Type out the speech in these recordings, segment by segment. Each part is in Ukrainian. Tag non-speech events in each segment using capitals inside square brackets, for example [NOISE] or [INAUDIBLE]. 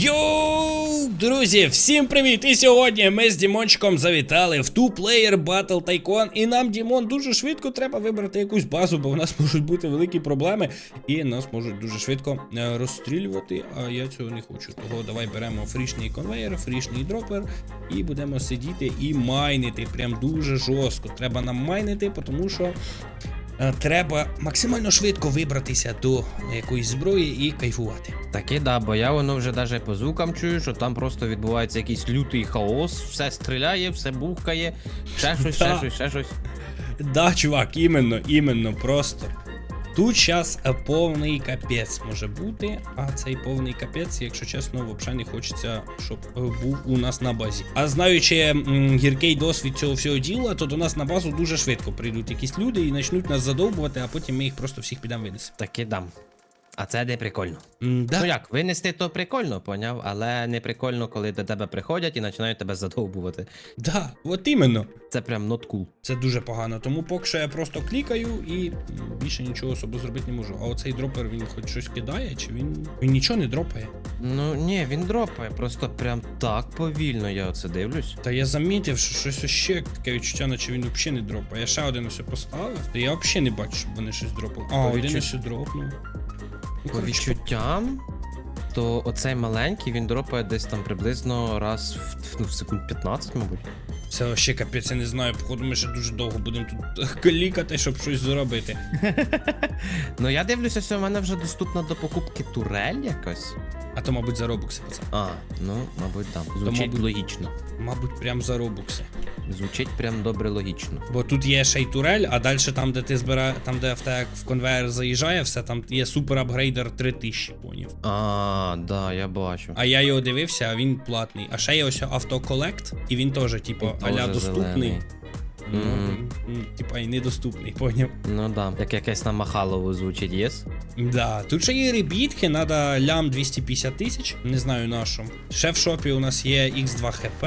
Йоу, друзі, всім привіт! І сьогодні ми з Дімончиком завітали в Player Battle Tycoon. І нам, Дімон, дуже швидко треба вибрати якусь базу, бо в нас [LAUGHS] можуть бути великі проблеми, і нас можуть дуже швидко е, розстрілювати. А я цього не хочу. Того давай беремо фрішний конвейер, фрішний дропер, і будемо сидіти і майнити. Прям дуже жорстко. Треба нам майнити, тому що. Е, Треба максимально швидко вибратися до якоїсь зброї і кайфувати. Таке да, бо я воно вже навіть по звукам чую, що там просто відбувається якийсь лютий хаос, все стріляє, все бухкає, ще щось, ще щось, ще щось. Да, чувак, іменно, іменно, просто. Тут зараз повний капець може бути, а цей повний капець, якщо чесно, взагалі не хочеться, щоб е, був у нас на базі. А знаючи гіркий досвід цього всього діла, то до нас на базу дуже швидко прийдуть якісь люди і почнуть нас задовбувати, а потім ми їх просто всіх підемо винесемо. Таки дам. А це де прикольно. М, Да. Ну як, винести то прикольно, поняв, але не прикольно, коли до тебе приходять і починають тебе задовбувати. Да, от іменно. Це прям not cool. Це дуже погано. Тому поки що я просто клікаю і м, більше нічого особо зробити не можу. А оцей дропер він хоч щось кидає, чи він. Він нічого не дропає. Ну ні, він дропає, просто прям так повільно я оце дивлюсь. Та я замітив, що щось ще таке відчуття, наче він взагалі не дропає. Я ще один ось поставив, то я взагалі не бачу, щоб вони щось дропали. А, один ось дропнув. По відчуттям, то оцей маленький він дропає десь там приблизно раз в, ну, в секунд 15, мабуть. Це вообще капець, я не знаю. Походу, ми ще дуже довго будемо тут [LAUGHS] клікати, щоб щось зробити. Ну я дивлюся, що в мене вже доступна до покупки турель якась. А то, мабуть, за робукси, пацан. А, ну, мабуть, там. Звучить мабуть- логічно. Мабуть, прям за робукси. Звучить прям добре логічно. Бо тут є ще й турель, а далі там, де ти збира... там, де в тебе в конвейер заїжджає, все, там є супер апгрейдер 3000, поняв. А, да, я бачу. А я його дивився, а він платний. А ще є ось автоколект, і він теж, типу, Він аля доступний. зелений. Ну, Мгм. м, типа і недоступний, поняв. Ну да, як якесь на Махалову звучить, єс? Да, тут ще є ребітки, надо лям 250 тисяч, не знаю на що. Ще в шопі у нас є X2 HP,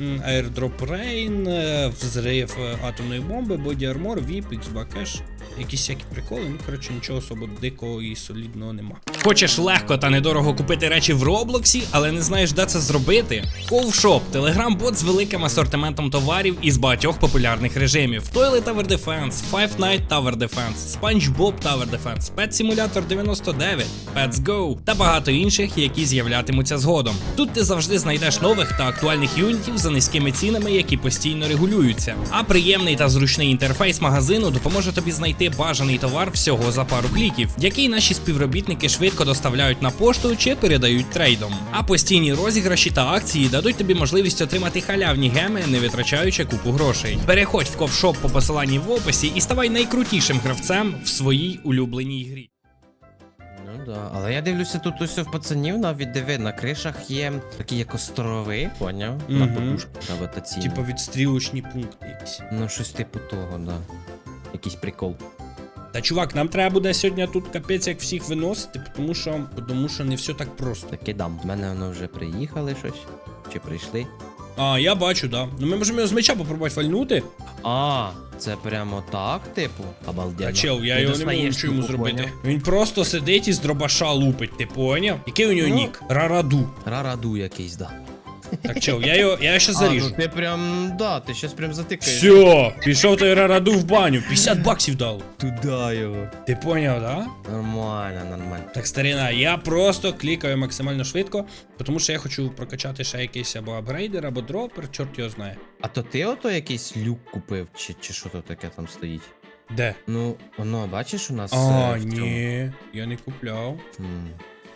м, Airdrop Rain, е, взрив е, атомної бомби, Body Armor, VIP, X2 Cash. Якісь всякі приколи, ну коротше, нічого особо дикого і солідного нема. Хочеш легко та недорого купити речі в Роблоксі, але не знаєш, де це зробити? Ковшоп телеграм-бот з великим асортиментом товарів із багатьох популярних режимів: Toilet Tower Defense, Five Night Tower Defense, SpongeBob Tower Defense, Pet Simulator 99, Pets Go та багато інших, які з'являтимуться згодом. Тут ти завжди знайдеш нових та актуальних юнітів за низькими цінами, які постійно регулюються. А приємний та зручний інтерфейс магазину допоможе тобі знайти бажаний товар всього за пару кліків, який наші співробітники швидко доставляють на пошту чи передають трейдом. А постійні розіграші та акції дадуть тобі можливість отримати халявні геми, не витрачаючи купу грошей. Переходь в ковшоп по посиланні в описі і ставай найкрутішим гравцем в своїй улюбленій грі. Ну да. Але я дивлюся, тут усе в пацанів навіть диви, на кришах є такі як острови, поняв? На Мгм. подушку гравітаційні. Типа відстрілочні пункти якісь. Ну, щось типу того, да. Якийсь прикол. Та чувак, нам треба буде сьогодні тут капець як всіх виносити, тому що, тому що не все так просто. Таки дам. В мене воно вже приїхали щось. Чи прийшли? А, я бачу, да. Ну ми можемо його з меча попробувати вальнути. А, це прямо так, типу? Обалденно. А чел, я Ти його не можу йому зробити. поняв? Він просто сидить і з дробаша лупить, ти поняв? Який у нього Ну. нік? Рараду. Рараду якийсь, да. Так, чел, я його, я ще А, заріжу. ну ти прям, да, ти щас прям затикаєш. Все, пішов той рараду в баню, 50 баксів дав. Туда його. Ти поняв, да? Нормально, нормально. Так, старина, я просто клікаю максимально швидко, тому що я хочу прокачати ще якийсь або апгрейдер, або дропер, чорт його знає. А то ти ото якийсь люк купив, чи, чи що то таке там стоїть? Де? Ну, воно, бачиш, у нас. А, е, в цьому? ні, я не купляв. М.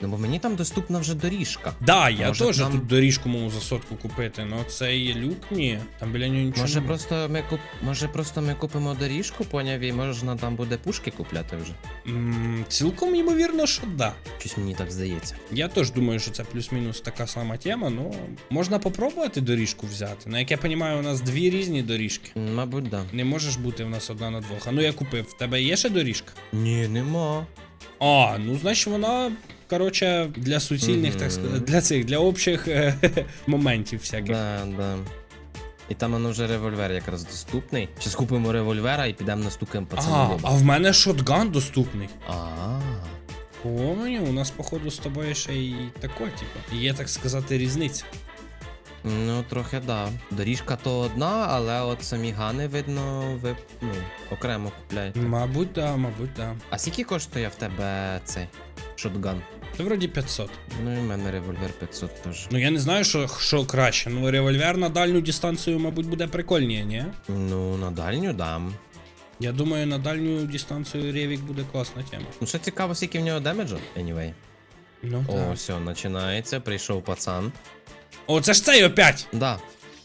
Ну, бо мені там доступна вже доріжка. Да, я теж там- тут доріжку можу за сотку купити, але цей люк ні. Там біля нього нічого. Може просто ми куп... Може просто ми купимо доріжку, поняв, і можна там буде пушки купляти вже. М, Цілком ймовірно, що да. Щось мені так здається. Я теж думаю, що це плюс-мінус така сама тема, але можна попробувати доріжку взяти. Ну, як я розумію, у нас дві різні доріжки. М, Мабуть, да. Не можеш бути в нас одна на двох. А ну я купив. В тебе є ще доріжка? Ні, нема. А, ну значить вона, коротше, для суцільних, так сказати, для цих, для общих е, [LAUGHS] моментів всяких. Да, да. І там воно вже револьвер якраз доступний. Чи скупимо револьвера і підемо настукаємо пацанів. А, в лоба. а в мене шотган доступний. А. Поняв, у нас, походу, з тобою ще й тако, типу. Є, так сказати, різниця. Ну, трохи да. Доріжка то одна, але от самі гани, видно, ви ну, окремо купляєте. Мабуть, да, мабуть, да. А скільки коштує в тебе цей шотган? Це вроді 500. Ну і в мене револьвер 500 теж. Ну я не знаю, що, що краще. Ну, револьвер на дальню дистанцію, мабуть, буде прикольніше, ні? Ну, на дальню дам. Я думаю, на дальню дистанцію Ревік буде класна тема. Ну, ще цікаво, скільки в нього демеджу, anyway. Ну, О, так. все, починається, прийшов пацан. О, це ж цей опять! Да.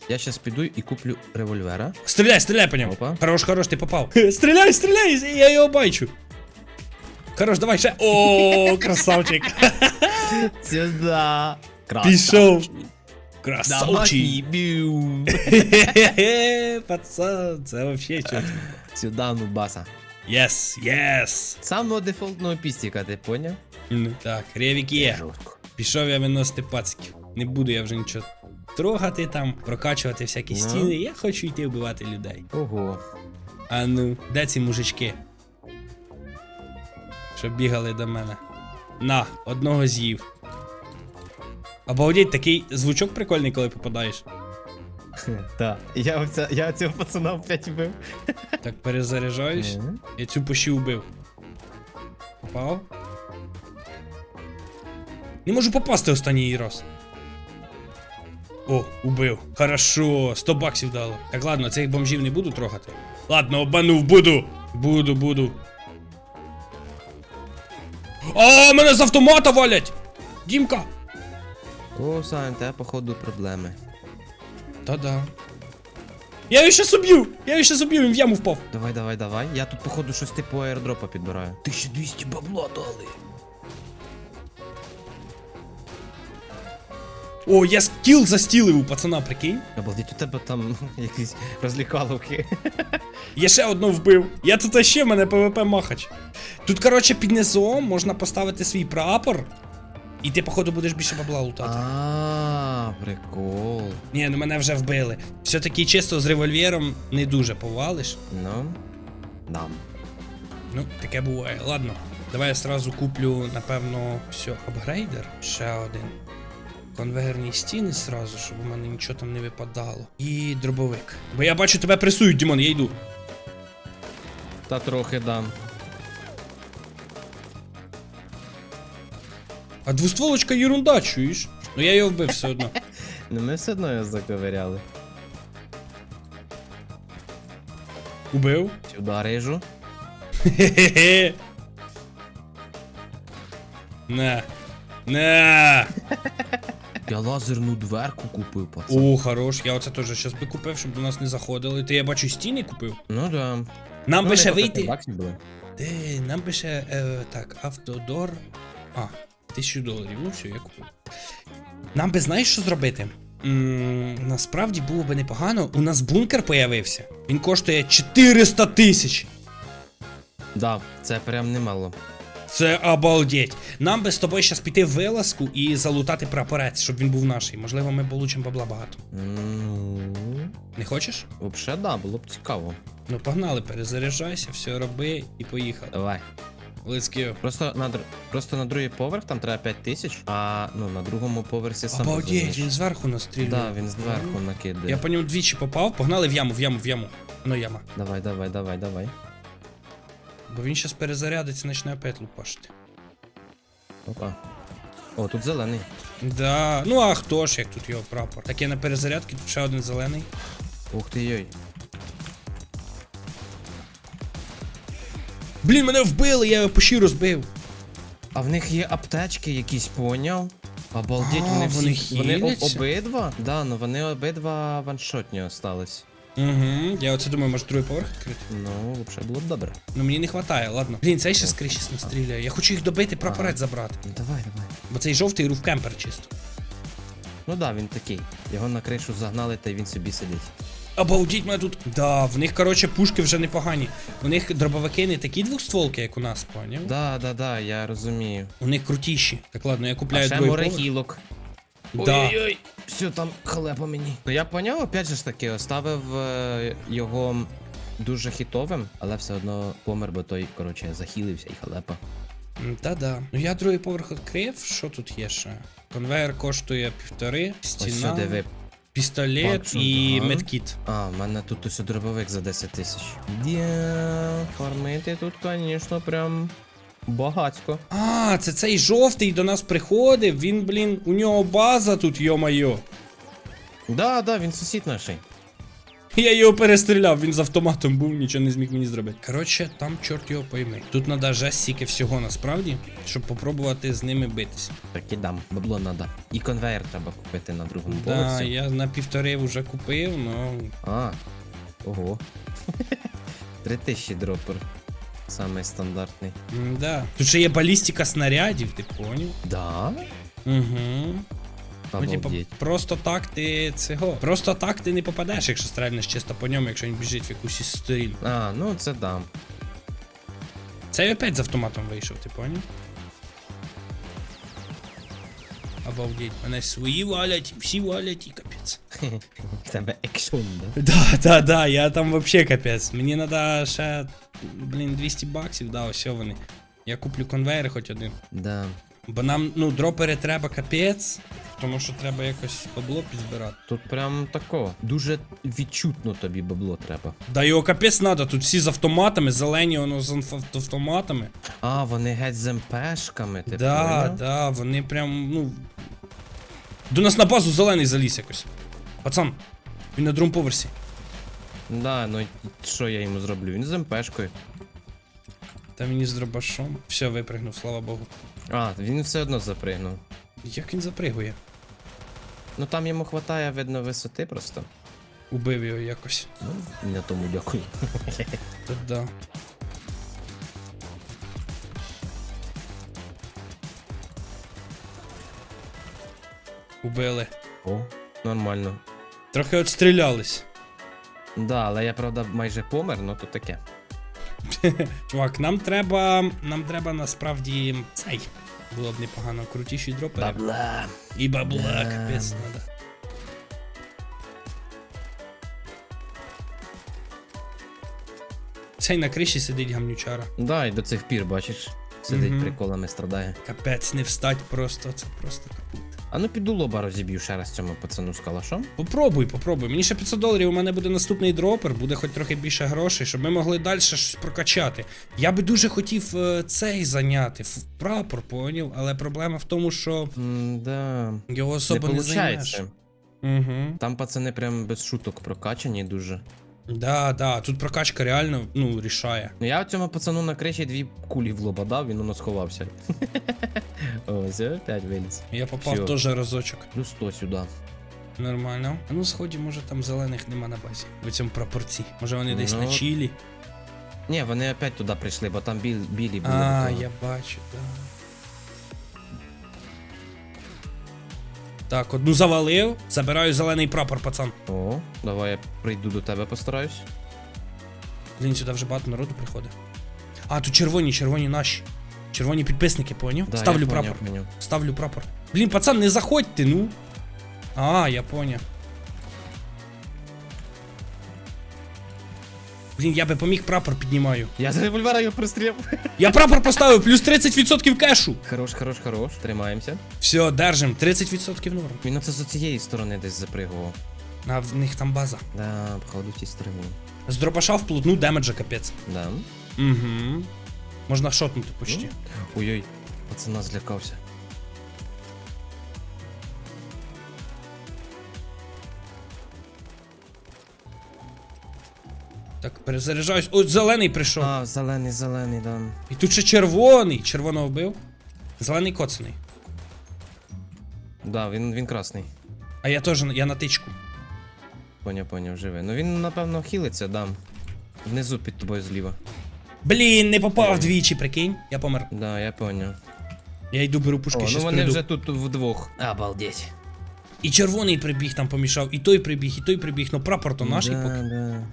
Я щас піду і куплю револьвера. Стріляй, стріляй по ньому. Опа. Хорош, хорош, ти попав. [LAUGHS] Стріляй, стріляй, я його бачу. Хорош, давай ще. О, красавчик. [LAUGHS] Сюда. Пішов. Красавчик. [LAUGHS] Пацан, це вообще чо. Сюда, ну баса. Єс, єс. Самого дефолтного пістіка, ти поняв? Так, Ревік є. Пішов я виносити пацьків. Не буду я вже нічого трогати там, прокачувати всякі Ну. стіни. Я хочу йти вбивати людей. Ого. А ну, де ці мужички? Що бігали до мене. На, одного з'їв. Обалдеть, такий звучок прикольний, коли попадаєш. [LAUGHS] Так. Я, оця, я цього пацана опять вбив. [LAUGHS] Так, перезаряджаюсь. Я цю пощі вбив. Попав. Не можу попасти останній раз. О, убив. Хорошо, 100 баксів дало. Так ладно, цих бомжів не буду трогати. Ладно, обманув, буду. Буду, буду. А, мене з автомата валять! Дімка! О, Сань, тебе походу проблеми. Та-да. Я його щас уб'ю! Я його щас уб'ю, він в яму впав. Давай, давай, давай. Я тут, походу, щось типу аеродропа підбираю. 1200 бабла дали. О, я скіл застілив у пацана, прикинь. Обалдеть, у тебе там [LAUGHS] якісь розлікаловки. [LAUGHS] Я ще одну вбив. Я тут ще в мене ПВП махач. Тут, коротше, під низом можна поставити свій прапор. І ти, походу, будеш більше бабла лутати. А, прикол. Ні, ну мене вже вбили. Все-таки чисто з револьвером не дуже повалиш. Ну, дам. Ну, таке буває. Ладно. Давай я сразу куплю, напевно, все, апгрейдер. Ще один. Конвейерні стіни сразу, щоб у мене нічого там не випадало. І дробовик. Бо я бачу, тебе пресують, Дімон, я йду. Та трохи дам. А двустволочка ерунда, чуєш? Ну я його вбив все одно. [LAUGHS] Ну ми все одно його заковиряли. Убив. Сюди рижу. Хе-хе-хе. [LAUGHS] На. На. [LAUGHS] Я лазерну дверку купив, пацан. О, хорош. Я оце теж щас би купив, щоб до нас не заходили. Ти я бачу стіни купив. Ну да. Нам Ну, би ще вони по 5 вийти. баксів були. Де, нам би ще. Е, так, автодор. А, тисячу доларів. Ну все, я купив. Нам би знаєш, що зробити? м насправді було би непогано. У нас бункер появився. Він коштує 400 тисяч. Да, це прям немало. Це обалдеть. Нам би з тобою зараз піти в вилазку і залутати прапорець, щоб він був наш. Можливо, ми получимо бабла багато. Ну. Не хочеш? Взагалі, да, було б цікаво. Ну погнали, перезаряджайся, все роби і поїхали. Давай. Let's go. Просто на, др- просто на другий поверх там треба 5 тисяч, а ну на другому поверсі сам. Обалдеть, він зверху настрілює. Да, він зверху накидає. Я по ньому двічі попав, погнали в яму, в яму, в яму. Ну яма. Давай, давай, давай, давай. Бо він зараз перезарядиться, почне опять лупашити. Опа. О, тут зелений. Да, ну а хто ж, як тут його прапор? Так я на перезарядці, тут ще один зелений. Ух ти йой. Блін, мене вбили, я його по щі розбив. А в них є аптечки якісь, поняв? Обалдеть, А, вони вони всі. Вони об- обидва? Да, ну вони обидва ваншотні остались. Угу. Я оце думаю, може другий поверх відкрити. Ну, взагалі було б добре. Ну мені не вистачає, ладно. Блін, цей ще скрізь настріляє. Я хочу їх добити, прапорець забрати. Ну давай, давай. Бо цей жовтий руфкемпер чисто. Ну да, він такий. Його на кришу загнали, та й він собі сидить. Обалдіть мене тут. Да, в них, коротше, пушки вже непогані. У них дробовики не такі двохстволки, як у нас, поняв? Да, да, да, я розумію. У них крутіші. Так ладно, я А купляю ще другий море поверх. гілок. Да. Ой-ой-ой, все там халепа мені. Ну я поняв, опять же ж таки, оставив е, його дуже хітовим, але все одно помер, бо той, коротше, захилився і халепа. Та-да. Ну я другий поверх відкрив. Що тут є ще? Конвейер коштує півтори, Ось стіна, сюди ви. пістолет Бачу, і да. медкіт. А, в мене тут ось дробовик за 10 тисяч. Дя, фармити тут, звісно, прям багатько. А, це цей жовтий до нас приходив. Він, блін, у нього база тут, йо-майо. Да, да, він сусід наший. Я його перестріляв, він з автоматом був, нічого не зміг мені зробити. Коротше, там чорт його пойми. Тут треба жесть стільки всього насправді, щоб попробувати з ними битися. Так і дам, бабло надо. І конвейер треба купити на другому Да, поверсі. я на півтори вже купив, ну. А, ого. [LAUGHS] Три тисячі дропер. Самий стандартний. м, Да. Тут ще є балістика снарядів, ти поняв? Да? Угу. Ну, типу, просто так ти цього. Просто так ти не попадеш, якщо стрельнеш чисто по ньому, якщо він біжить в якусь із сторін. А, ну це дам. Цей опять з автоматом вийшов, ти поняв? Обалдеть, мене свої валять, всі валять і капець. [LAUGHS] Тебе екшон, да? Да, да, да, я там вообще капець. Мені треба ще, блін, 200 баксів, да, ось вони. Я куплю конвейер хоч один. Да. Бо нам, ну, дропери треба капець, тому що треба якось бабло підзбирати. Тут прям тако. Дуже відчутно тобі бабло треба. Да його капець надо, тут всі з автоматами, зелені воно з автоматами. А, вони геть з МПшками, ти да, поняв? да, вони прям, ну. До нас на базу зелений заліз якось. Пацан, він на другому поверсі. Да, ну що я йому зроблю? Він з МПшкою. Та мені з дробашом. Все, випригнув, слава Богу. А, він все одно запригнув. Як він запригує? Ну там йому хватає, видно, висоти просто. Убив його якось. Ну, на тому дякую. Та да. Убили. О, нормально. Трохи отстрілялись. Да, але я правда майже помер, ну то таке. [LAUGHS] Чувак, нам треба. Нам треба насправді цей. Було б непогано. Крутіші дропери. Бабла. І бабла, Да. капець надо. Цей на криші сидить гамнючара. Да, і до цих пір, бачиш, сидить Мгм. приколами страдає. Капець, не встать просто, це просто капут. А ну піду лоба розіб'ю ще раз цьому пацану з калашом. Попробуй, попробуй. Мені ще 500 доларів, у мене буде наступний дропер, буде хоч трохи більше грошей, щоб ми могли далі щось прокачати. Я би дуже хотів е, цей зайняти, ф- прапор, поняв, але проблема в тому, що Да. його Не не, займеш. получається. Угу. Там пацани прям без шуток прокачані дуже. Да, да, тут прокачка реально ну, рішає. Ну я цьому пацану на криші дві кулі в лоба дав, він воно сховався. Ось, [LAUGHS] опять виліз. Я попав теж разочок. Плюс 100 сюди. Нормально. А ну сході, може там зелених нема на базі. В цьому прапорці. Може вони десь Ну, на чілі. Ні, вони опять туди прийшли, бо там біл, білі були. А, я бачу, так. Так, одну завалив, забираю зелений прапор, пацан. О, давай я прийду до тебе постараюсь. Блін, сюди вже багато народу приходить. А, тут червоні, червоні наші. Червоні підписники, поняв? Да, Ставлю я прапор. поняв, поняв. Ставлю прапор. Блін, пацан, не заходьте, ну. А, я поняв. Блін, я би поміг прапор піднімаю. Я з револьвера його пристріляв. Я прапор поставив, плюс 30% кешу. Хорош, хорош, хорош. Тримаємося. Все, держим, 30% норм. Він оце з цієї сторони десь запригував. А в них там база. Да, походу в тій стороні. З дропаша вплотну демеджа капець. Да. Угу. Можна шотнути почти. Ой-ой, пацана злякався. Так, перезаряджаюсь. Ось зелений прийшов. А, зелений, зелений, да. І тут ще червоний. Червоного вбив. Зелений коцаний. Да, він, він красний. А я теж я на тичку. Поняв, поняв, живе. Ну він, напевно, хілиться, да. Внизу під тобою зліва. Блін, не попав двічі, прикинь. Я помер. Да, я поняв. Я йду беру пушки, О, ну вони прийду. вже тут вдвох. Обалдеть. І червоний прибіг там помішав, і той прибіг, і той прибіг. Ну прапор то наш, і да, поки. да.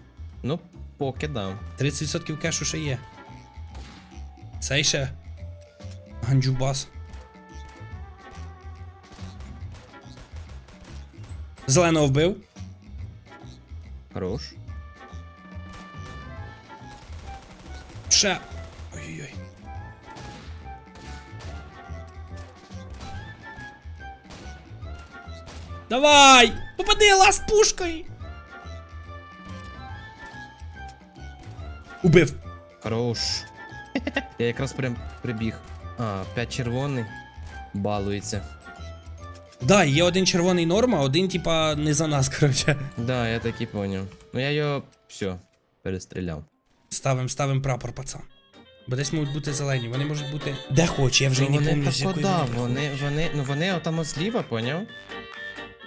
Ну, поки да. 30% кешу ще є. Цей ще. Ганджубас. Зеленого вбив. Хорош. Ще. Ой-ой-ой. Давай! Попади лаз пушкой! Убив. Хорош. [LAUGHS] Я якраз прям прибіг. А, 5 червоний. Балується. Да, є один червоний норма, один, типа, не за нас, [LAUGHS] коротше. Да, я так і поняв. Ну я його. все, перестріляв. Ставим, ставим прапор, пацан. Бо десь можуть бути зелені, вони можуть бути. Де хоч, я вже Ну, не вони пам'ятаю, з якої да, вони вони, вони, ну вони отам зліва, поняв?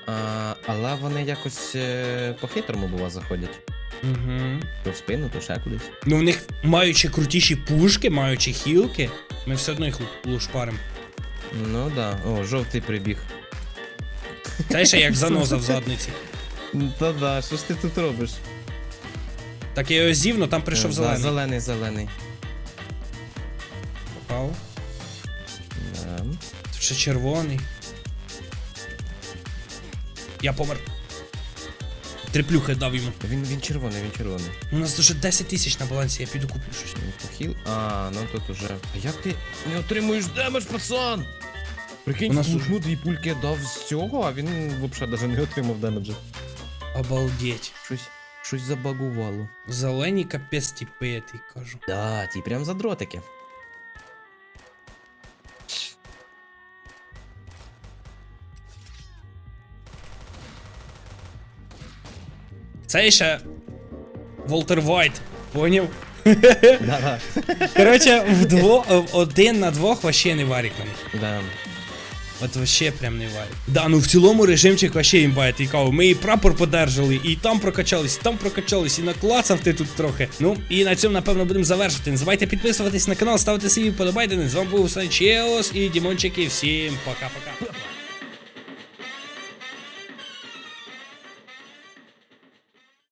А, але вони якось е, по-хитрому бува заходять. Угу. То в спину, то ще кудись. Ну в них маючи крутіші пушки, маючи хілки, ми все одно їх лу- лушпарим. Ну да. О, жовтий прибіг. Це ще як заноза в [LAUGHS] задниці. Та да, що ж ти тут робиш? Так я його зівно, там прийшов Да, зелений. Зелений, зелений. Попав. Да. Тут ще червоний. Я помер. Триплюхи дав йому. Він, він червоний, він червоний. У нас вже 10 тисяч на балансі, я піду куплю щось. Він похил. А, ну тут уже. А як ти не отримуєш демедж, пацан? Прикинь, У нас службу дві пульки дав з цього, а він взагалі навіть не отримав демеджа. Обалдеть. Щось, щось забагувало. Зелені капець тіпи, я тобі кажу. Да, ті прям задротики. Це ще Волтер Вайт, поняв? Да, Коротше, вдво, один на двох вообще не варік на них. да. От вообще прям не варік. Да, ну в цілому режимчик вообще імбає, цікаво. Ми і прапор подержали, і там прокачались, і там прокачались, і наклацав ти тут трохи. Ну, і на цьому, напевно, будемо завершити. Не забувайте підписуватись на канал, ставити свої вподобайки. З вами був Санчеос і Дімончики. Всім пока-пока.